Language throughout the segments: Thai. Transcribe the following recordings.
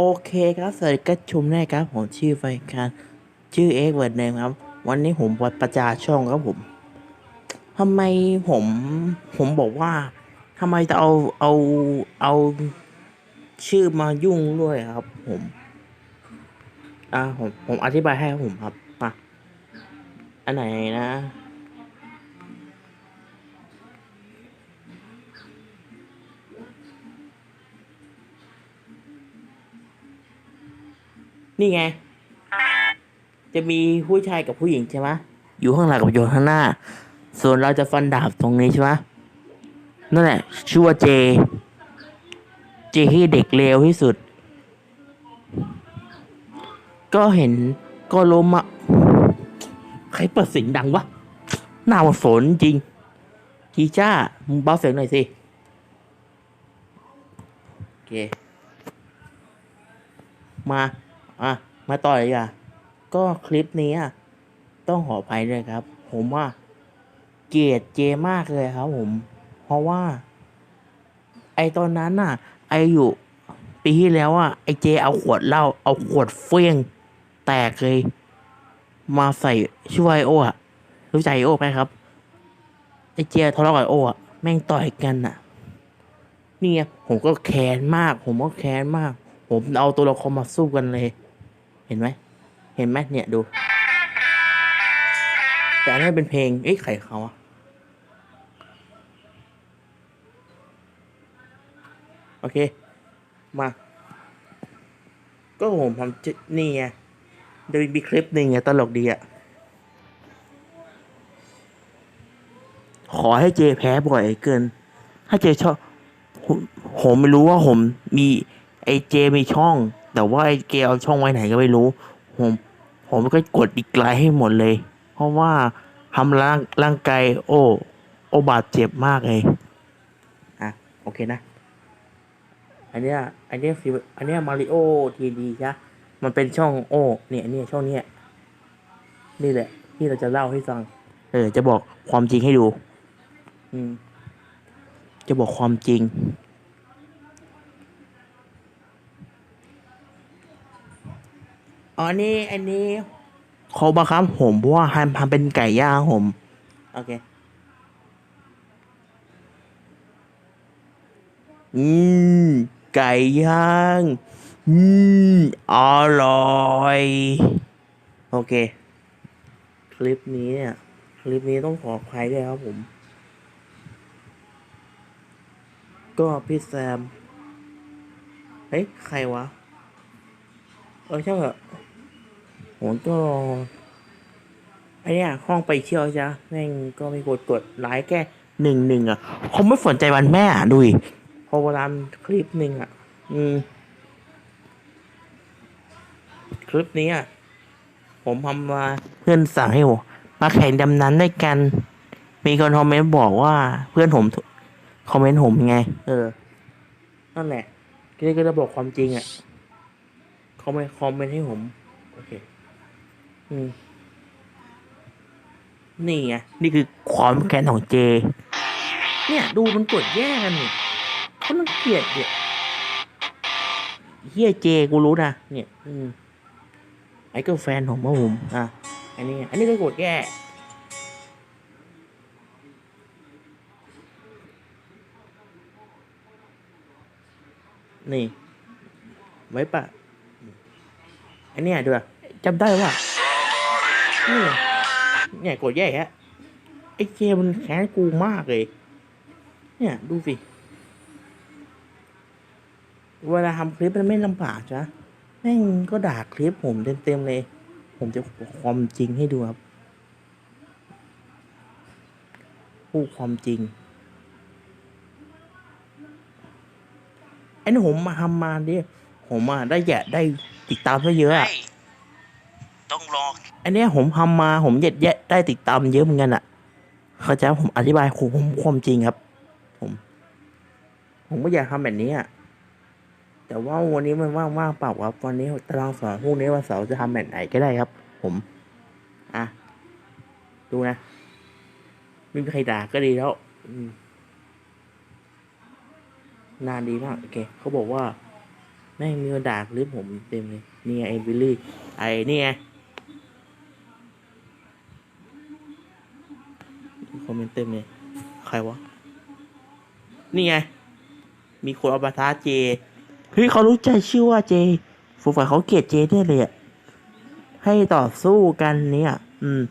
โอเคครับสวัสดีก็ชมแน่ครับผมชื่อไฟการชื่อเอ็กเวิร์ดเนมครับ วันนี้ผมวัดประจาช่องครับผมทำไมผมผมบอกว่าทำไมจะเอาเอาเอาชื่อมายุ่งด้วยครับ ผม อ่าผมผมอธิบายให้ครับผมครับมาอันไหนนะ นี่ไง จะมีผู้ชายกับผู้หญิงใช่ไหมอยู่ข้างหลังกับอยู่ข้างหน้า ส่วนเราจะฟันดาบตรงนี้ใช่ไหมนั่นแหละชื่อว่าเจ เจที่เด็กเลวที่สุด ก็เห็นก็ล้มอะใครเปิดเสียงดังวะหน้ามันฝนจริงทีจ้ามึงเบาเสียงหน่อยสิโอเค มา อะ มาต่อยอะ ก็คลิปนี้อะต้องขออภัยด้วยครับ ผมว่าเกลียดเจมากเลยครับผม เพราะว่า ไอตอนนั้นน่ะ ไออยู่ปีที่แล้วอะไอเจเอาขวดเหล้าเอาขวดเฟี้ยง แตกเลย มาใส่ช่วยโออะรู้ใจโอไหมครับ ไอเจทะเลาะกับโออะแม่งต่อยกันอะนี่ไงผมก็แค้นมาก ผมก็แค้นมาก ผมเอาตัวละครมาสู้กันเลย เห็นไหมเห็นไหมเนี่ยดู แต่อันนี้เป็นเพลงเอ้ยใครเขาอะโอเค มา ก็ผมทำนี่ไงเดี๋ยมีคลิปหนึ่งไงตลกดีอะขอให้เจแพ้บ่อยเกิน ถ้าเจชอบผมผมไม่รู้ว่าผมมีไอเจมีช่อง แต่ว่าไอเกเอาช่องไว้ไหนก็ไม่รู้ ผมผมก็กดอีกไลค์ให้หมดเลย เพราะว่าทำร่างร่างกายโอโอบาดเจ็บมากเลยอะโอเคนะ อันเนี้ยอันเนี้ยฟิวอันเนี้ยมาริโอทีดีใช่มันเป็นช่องโอเนี่ยเนี่ยช่องเนี้ยนี่แหละ ที่เราจะเล่าให้ฟัง เออ จะบอกความจริงให้ดู อืม จะบอกความจริง อ๋ออันนี้อันนี้เขาบังคับผมเพราะว่าทำทำเป็นไก่ย่างผมโอเคอืมไก่ย่างอืมอร่อยโอเค คลิปนี้เนี่ยคลิปนี้ต้องขออภัยด้วยครับผม ก็พี่แซมเฮ้ยใครวะ เออใช่เหรอ ผมก็ไอเนี้ยห้องไปเที่ยวจ้ะแม่งก็ไม่กดกดไลค์แค่หนึ่งหนึ่งอะเขาไม่สนใจวันแม่ดูดิพอเวลาคลิปหนึ่งอะ อืม คลิปนี้อะ ผมทำมาเพื่อนสั่งให้ผมมาแข่งดำน้ำด้วยกัน มีคนคอมเมนต์บอกว่าเพื่อนผมคอมเมนต์ผมไง เออ นั่นแหละก็จะบอกความจริงอะเขาไม่คอมเมนต์ให้ผม โอเค นี่ไงนี่คือความแค้นของเจ เนี่ย ดูมันกดแย่กันนี่เขาต้องเกลียดเนี่ยเฮียเจกูรู้นะเนี่ย อืมไอ้ก็แฟนผมว่าผมอะอันนี้ อันนี้ก็กดแย่นี่ ไว้ปะอันเนี้ยดูอะจำได้ว่า นี่เนี่ยกดแย่ฮะไอ้เจมันแค้นกูมากเลย เนี่ยดูสิ เวลาทำคลิปมันไม่ลำบากจ้ะแม่งก็ด่าคลิปผมเต็มๆเลย ผมจะบอกความจริงให้ดูครับพูดความจริงไอ้นี่ผมมาทำมาดิผมอะได้แยะได้ติดตามซะเยอะอะ ต้องรออันเนี้ยผมทำมาผมเย็ดแยะได้ติดตามเยอะเหมือนกันอะเข้าใจไหมผมอธิบายผมความจริงครับ ผม ผมก็อยากทำแบบนี้อะแต่ว่าวันนี้มันว่างๆเปล่าครับวันนี้ตารางสอนพรุ่งนี้วันเสาร์จะทำแบบไหนก็ได้ครับ ผม อะดูนะไม่มีใครด่าก็ดีแล้วนานดีมากโอเคเขาบอกว่าแม่งมีคนด่าคลิปผมเต็มเลยนี่ไงไอ้บิลลี่ไอ้นี่ไงคอม เมนต์เต็มเลย ใครวะ นี่ไง มีคนเอาปาท้าเจ เฮ้ยเขารู้ใจชื่อว่าเจฟูฝ่ายเขาเกลียดเจได้เลยอะให้ต่อสู้กันเนี่ย อืม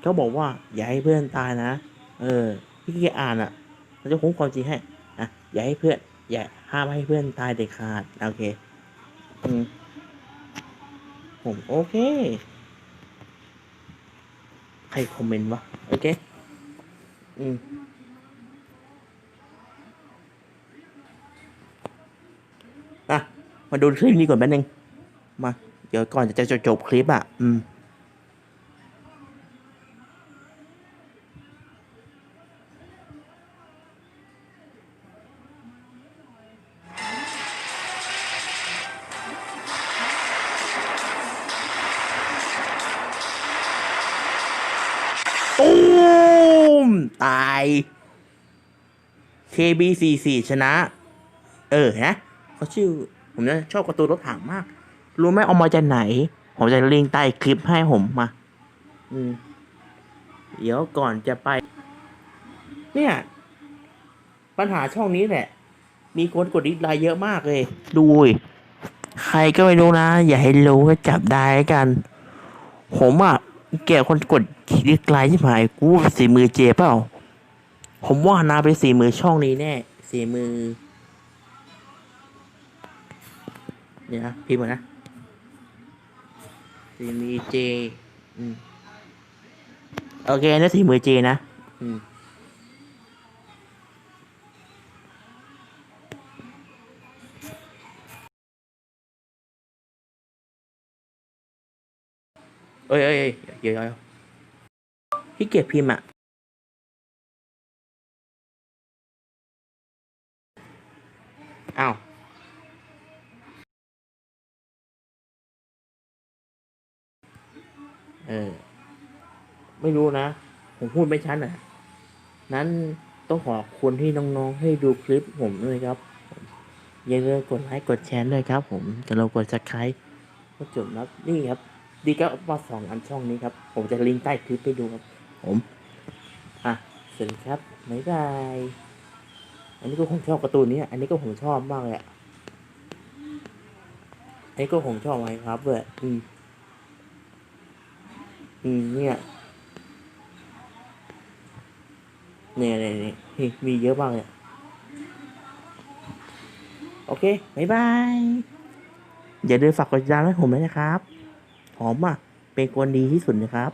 เขาบอกว่า อย่าให้เพื่อนตายนะ เออ พี่แกอ่านอะเราจะคุ้มความจริงให้อะอย่าให้เพื่อน อย่าห้ามให้เพื่อนตายเด็ดขาด โอเค อืมผมโอเค ใครคอมเมนต์วะ โอเค อืมอะ มาดูคลิปนี้ก่อนแป๊บนึง มา เดี๋ยวก่อนจะจะจบคลิปอะ อืม มตาย KB44 ชนะ เออนะเขาชื่อ ผมจะชอบการ์ตูนรถถังมาก รู้ไหมเอามาจากไหน ผมจะลิงก์ใต้คลิปให้ผมมา อืม เดี๋ยวก่อนจะไป เนี่ย ปัญหาช่องนี้แหละ มีคนกดดิสไลค์เยอะมากเลย ดูดิใครก็ไม่รู้นะ อย่าให้รู้ก็จับได้กัน ผมอะ แกคนกดดิสไลค์ที่หายกูสีมือเจเปล่า ผมว่านาไปนสีมือช่องนี้แน่สีมือเนี่ยนะพิมพ์มานะสีมือเจ อืม โอเคนะสีมือเจนะ อืมเอ้ยเอ้ย เอ้ยเดี๋ยวเดี๋ยวพี่เกียจพิมพ์อะ อ้าวเออ ไม่รู้นะ ผมพูดไม่ชัดอะ นั้นต้องขอบคุณที่น้องๆให้ดูคลิปผมด้วยครับ อย่าลืมกดไลค์กดแชร์ด้วยครับผมจะเรากดสักใครก็จบแล้วนี่ครับ ดีก็มาสองอันช่องนี้ครับ ผมจะลิงก์ใต้คลิปให้ดูครับ ผม อะสวัสดีครับบ๊ายบาย อันนี้ก็ผมชอบการ์ตูนนี้ อันนี้ก็ผมชอบมากเลยอะอันนี้ก็ผมชอบไหมครับเว้ยอืม อืม เนี่ยเนี่ยเนี่ยเนี่ยนี่มีเยอะมากเลยโอเค บ๊ายบาย อย่าลืมฝากกดติดตามให้ผมด้วยนะครับ หอมอะ เป็นคนดีที่สุดนะครับ